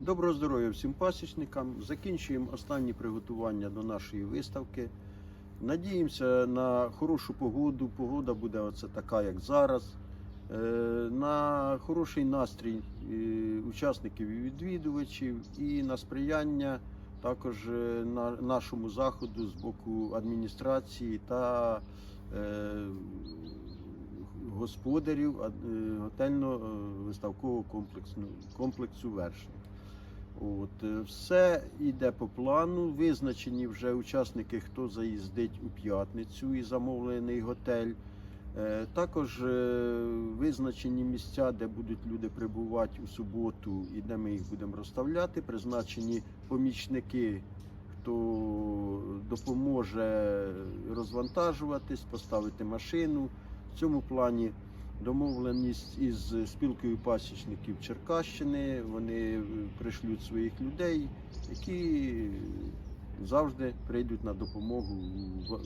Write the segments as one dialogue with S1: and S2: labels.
S1: Доброго здоров'я всім пасічникам. Закінчуємо останні приготування до нашої виставки. Надіємося на хорошу погоду. Погода буде оце така, як зараз. Е, На хороший настрій е, учасників і відвідувачів, і на сприяння також е, на нашому заходу з боку адміністрації та господарів готельно-виставкового комплексу, комплексу вершник. От, е, все йде по плану. Визначені вже учасники, хто заїздить у п'ятницю і замовлений готель. Е, Також е, визначені місця, де будуть люди прибувати у суботу і де ми їх будемо розставляти. Призначені помічники, хто допоможе розвантажуватись, поставити машину. В цьому плані домовленість із спілкою пасічників Черкащини. Вони е, пришлють своїх людей, які завжди прийдуть на допомогу в е,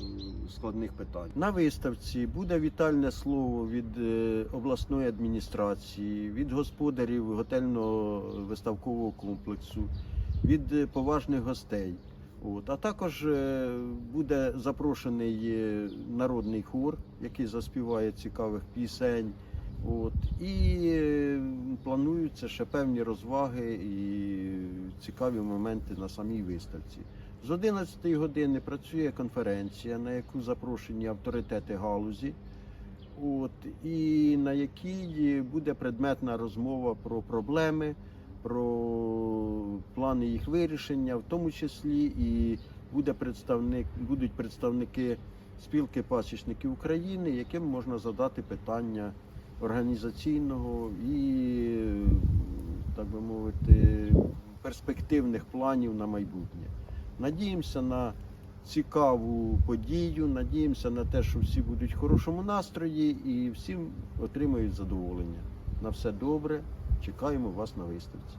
S1: складних питань. На виставці буде вітальне слово від е, обласної адміністрації, від господарів готельно-виставкового комплексу, від поважних гостей. От. А також е, буде запрошений е, народний хор, який заспіває цікавих пісень. От. І е, плануються ще певні розваги і цікаві моменти на самій виставці. З 11 години працює конференція, на яку запрошені авторитети галузі, от, і на якій буде предметна розмова про проблеми, про плани їх вирішення, в тому числі і буде представник, будуть представники спілки пасічників України, яким можна задати питання організаційного і, так би мовити, перспективних планів на майбутнє. Надіємося на цікаву подію, надіємося на те, що всі будуть в хорошому настрої і всім отримають задоволення. На все добре. Чекаємо вас на виставці.